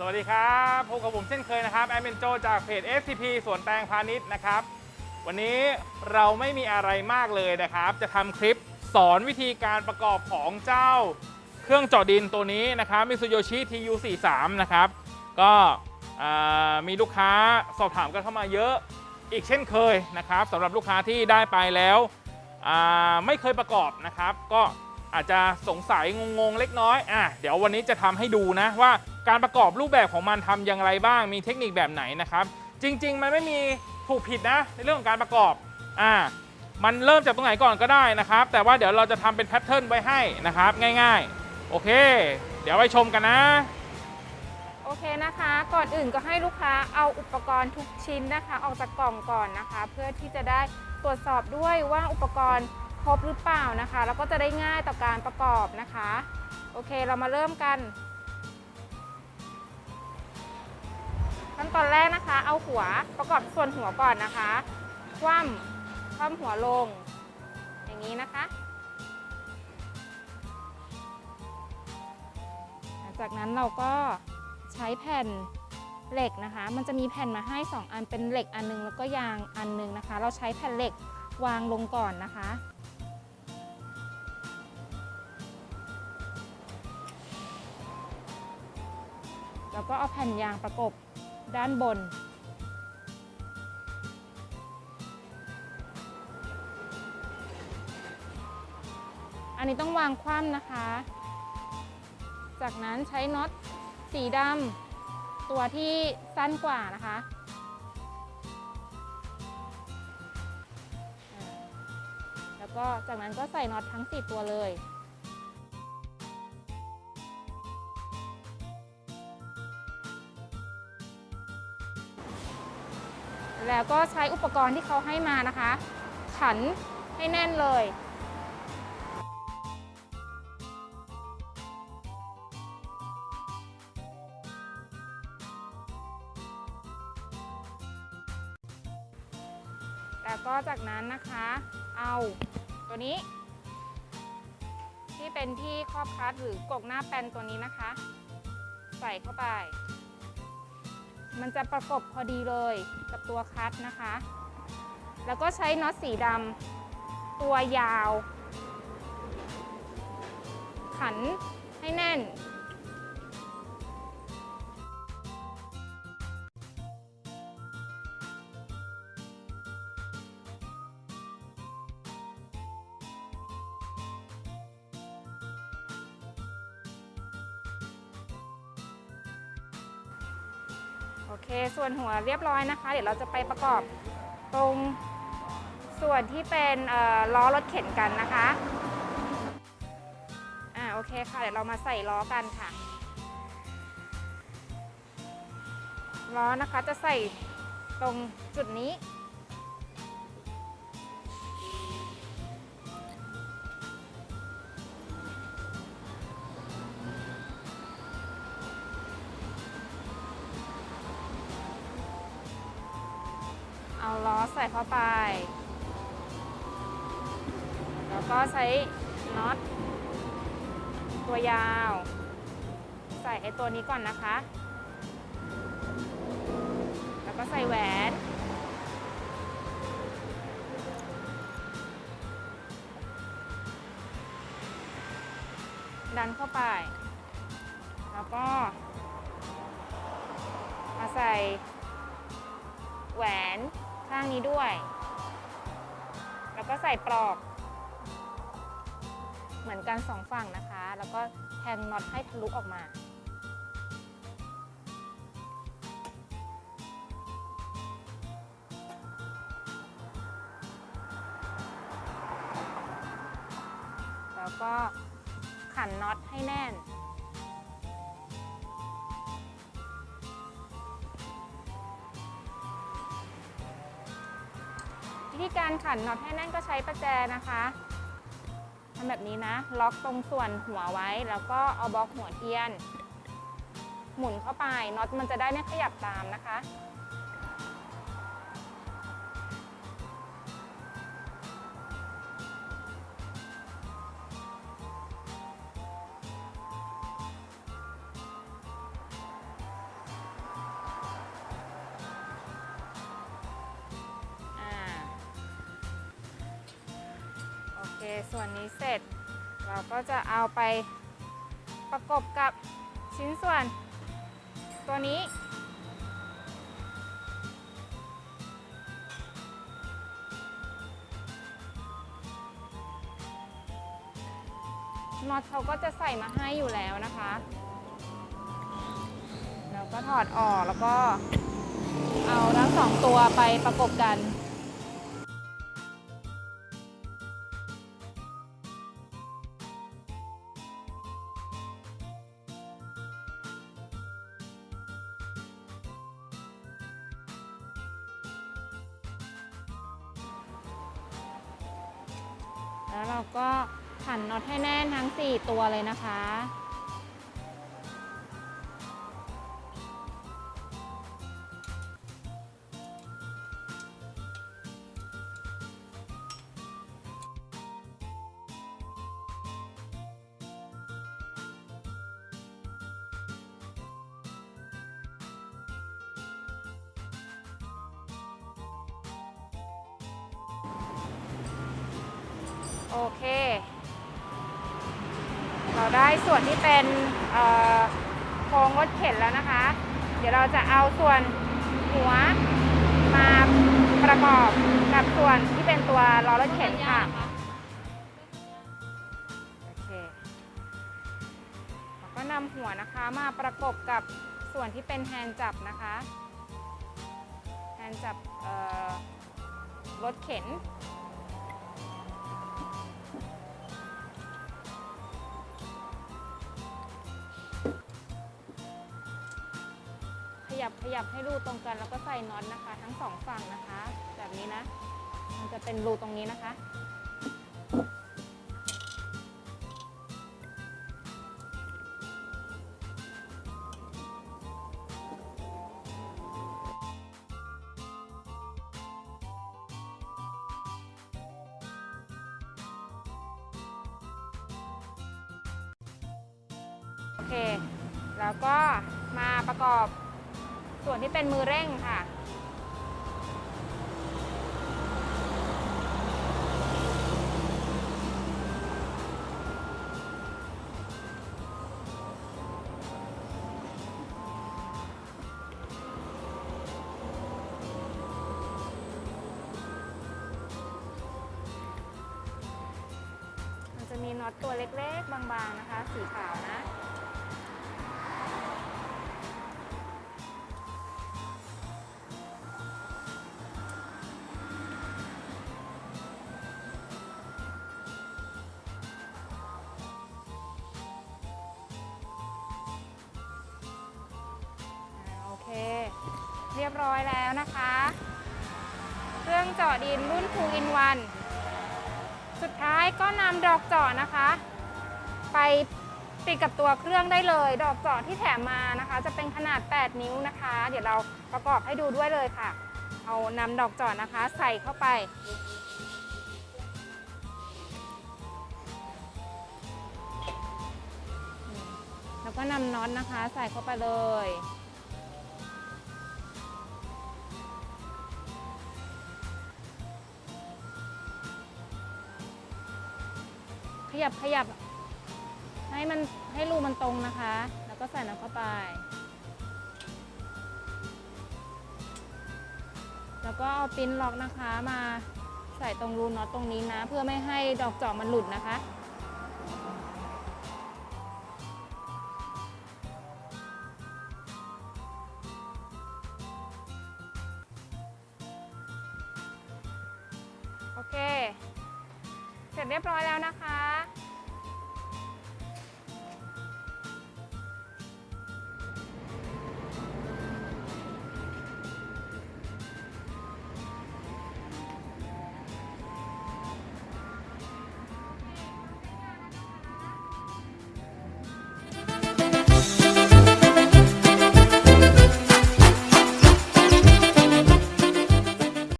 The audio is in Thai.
สวัสดีครับพบกับผมเช่นเคยนะครับแอดมินโจจากเพจ SCP สวนแตงพาณิชย์นะครับ วันนี้เราไม่มีอะไรมากเลยนะครับ จะทำคลิปสอนวิธีการประกอบของเจ้าเครื่องเจาะดินตัวนี้นะครับ Mitsuyoshi TU43 นะครับ ก็มีลูกค้าสอบถามกันเข้ามาเยอะอีกเช่นเคยนะครับสำหรับลูกค้าที่ได้ไปแล้วไม่เคยประกอบนะครับ ก็อาจจะสงสัยงงๆเล็กน้อยอะเดี๋ยววันนี้จะทำให้ดูนะว่า การประกอบรูปแบบของมันทำอย่างไรบ้าง มีเทคนิคแบบไหนนะครับ จริง ๆ มันไม่มีถูกผิดนะในเรื่องของการประกอบอ่ามันเริ่มจากตรงไหนก่อนก็ได้นะครับ แต่ว่าเดี๋ยวเราจะทำเป็นแพทเทิร์นไว้ให้นะครับ ง่ายๆ โอเค เดี๋ยวไปชมกันนะ โอเคนะคะ ก่อนอื่นก็ให้ลูกค้าเอาอุปกรณ์ทุกชิ้นนะคะ ออกจากกล่องก่อนนะคะ เพื่อที่จะได้ตรวจสอบด้วยว่าอุปกรณ์ครบหรือเปล่านะคะ แล้วก็จะได้ง่ายต่อการประกอบนะคะ โอเค เรามาเริ่มกัน ขั้นตอนแรกนะคะ เอาหัวประกอบส่วนหัวก่อนนะคะ คว่ำคว่ำหัวลง อย่างนี้นะคะ จากนั้นเราก็ใช้แผ่นเหล็กนะคะ มันจะมีแผ่นมาให้ 2 อันเป็นเหล็กอันนึงแล้วก็ยางอันนึงนะคะ เราใช้แผ่นเหล็กวางลงก่อนนะคะ แล้วก็เอาแผ่นยางประกบ ด้านบน อันนี้ต้องวางคว่ำนะคะ จากนั้นใช้น็อตสีดำตัวที่สั้นกว่านะคะแล้วก็จากนั้นก็ใส่น็อตทั้ง 4 ตัวเลย แล้วก็ใช้อุปกรณ์ที่เขาให้มานะคะ ขันให้แน่นเลย แล้วก็จากนั้นนะคะ เอาตัวนี้ ที่เป็นที่ครอบคัดหรือกกหน้าแปนตัวนี้นะคะ ใส่เข้าไป มันจะประกบพอดีเลยกับตัวคัดนะคะ แล้วก็ใช้น็อตสีดำตัวยาว ขันให้แน่น เคส่วนหัวเรียบร้อยนะคะ เดี๋ยวเราจะไปประกอบตรงส่วนที่เป็นล้อรถเข็นกันนะคะอ่าโอเคค่ะเดี๋ยวเรามาใส่ล้อกันค่ะ ล้อนะคะจะใส่ตรงจุดนี้ เอาล้อใส่เข้าไป แล้วก็ใช้น็อตตัวยาว ใส่ไอ้ตัวนี้ก่อนนะคะ แล้วก็ใส่แหวนดันเข้าไป แล้วก็ มาใส่ ข้างนี้ด้วย แล้วก็ใส่ปลอก เหมือนกันสองฝั่งนะคะ แล้วก็แทงน็อตให้ทะลุออกมา แล้วก็ขันน็อตให้แน่น การขันน็อตให้แน่นก็ใช้ประแจนะคะทำแบบนี้นะ ล็อกตรงส่วนหัวไว้ แล้วก็เอาบล็อกหัวเทียน หมุนเข้าไปน็อตมันจะได้ไม่ขยับตามนะคะ ส่วนนี้เสร็จ เราก็จะเอาไปประกบกับชิ้นส่วนตัวนี้ น็อตเขาก็จะใส่มาให้อยู่แล้วนะคะ แล้วก็ถอดออกแล้วก็เอาทั้งสองตัวไปประกบกัน เราก็ขันน็อตให้แน่นทั้ง 4 ตัวเลยนะคะ โอเค เราได้ส่วนที่เป็นเอ่อโครงรถเข็นแล้วนะคะ เดี๋ยวเราจะเอาส่วนหัวมาประกอบกับส่วนที่เป็นตัวล้อรถเข็นค่ะโอเคแล้วก็นำหัวนะคะมาประกบกับส่วนที่เป็นแฮนด์จับนะคะแฮนด์จับรถเข็น ยับขยับให้รูตรงกันแล้วก็ใส่น็อตนะคะ ทั้งสองฝั่งนะคะ แบบนี้นะ มันจะเป็นรูตรงนี้นะคะ โอเค แล้วก็มาประกอบ ส่วนที่เป็นมือเร่งค่ะมันจะมีน็อตตัวเล็กๆ บางๆ นะคะ สีขาวนะ รียบร้อยแล้วนะคะ เครื่องเจาะดินรุ่น2 in 1สุดท้ายก็นำดอกเจาะนะคะ ไปติดกับตัวเครื่องได้เลย ดอกเจาะที่แถมมานะคะ จะเป็นขนาด 8 นิ้วนะคะ เดี๋ยวเราประกอบให้ดูด้วยเลยค่ะ เอานำดอกเจาะนะคะ ใส่เข้าไปแล้วก็นำน็อตนะคะ ใส่เข้าไปเลย ยับขยับ ให้มันให้รูมันตรงนะคะ แล้วก็ใส่น้ำเข้าไป แล้วก็เอาปิ้นล็อกนะคะมาใส่ตรงรูน็อตตรงนี้นะ เพื่อไม่ให้ดอกจาะมันหลุดนะคะโอเค เสร็จเรียบร้อยแล้วนะคะ